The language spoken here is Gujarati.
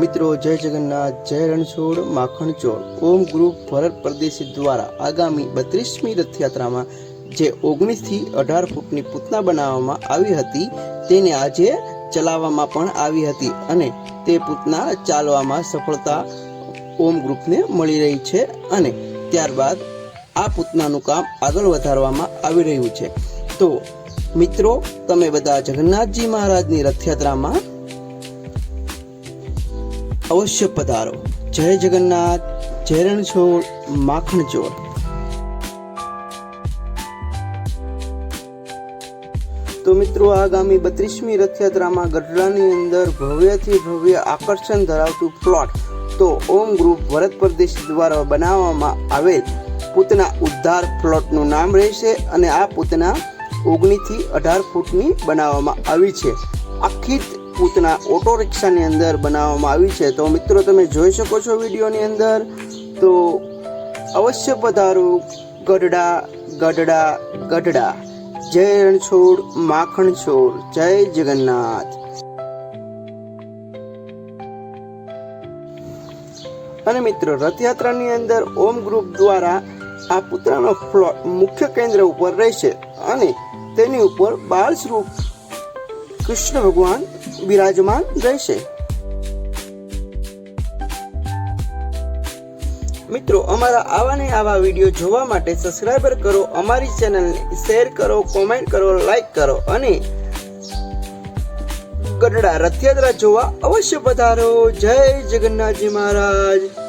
મિત્રો, જય જગન્નાથ, જય રણછોડ માખણચોળ ઓમ ગ્રુપ ભરત પરદેશી દ્વારા આગામી બત્રીસમી રથયાત્રામાં જે ઓગણીસથી અઢાર ફૂટની પૂતના બનાવવામાં આવી હતી, તેને આજે ચલાવવામાં પણ આવી હતી અને તે પૂતના ચાલવામાં સફળતા ઓમ ગ્રુપને મળી રહી છે અને ત્યારબાદ આ પૂતનાનું કામ આગળ વધારવામાં આવી રહ્યું છે. તો મિત્રો, તમે બધા જગન્નાથજી મહારાજની રથયાત્રામાં અવશ્ય પધારો. જય જગન્નાથ, જય રણછોડ માખણચોર તો મિત્રો, આગામી બત્રીસમી રથયાત્રામાં ગઢડાની અંદર ભવ્યથી ભવ્ય આકર્ષણ ધરાવતું પ્લોટ, તો ઓમ ગ્રુપ ભરત પ્રદેશ દ્વારા બનાવવામાં આવેલ પૂતના ઉદ્ધાર પ્લોટનું નામ રહેશે અને આ પૂતના ઓગણીથી અઢાર ફૂટની બનાવવામાં આવી છે. આખી પૂતના ઓટો રિક્ષાની અંદર બનાવવામાં આવી છે. તો મિત્રો, તમે જોઈ શકો છો વિડીયોની અંદર. તો અવશ્ય પધારો. ગઢડા ગઢડા ગઢડા. જય રણછોડ, માખણ છોડ. જય જગન્નાથ. અને મિત્રો, રથયાત્રાની અંદર ઓમ ગ્રુપ દ્વારા આ પુતળાનો ફ્લોટ મુખ્ય કેન્દ્ર ઉપર રહેશે. અને તેની ઉપર બાળ સ્વરૂપ કૃષ્ણ ભગવાન બિરાજમાન રહેશે. મિત્રો, અમારા આવા ને આવા વીડિયો જોવા માટે સબસ્ક્રાઈબર કરો, અમારી ચેનલને શેર કરો કોમેન્ટ કરો લાઈક કરો અને ગઢડા રથયાત્રા જોવા અવશ્ય પધારો. જય જગન્નાથજી મહારાજ.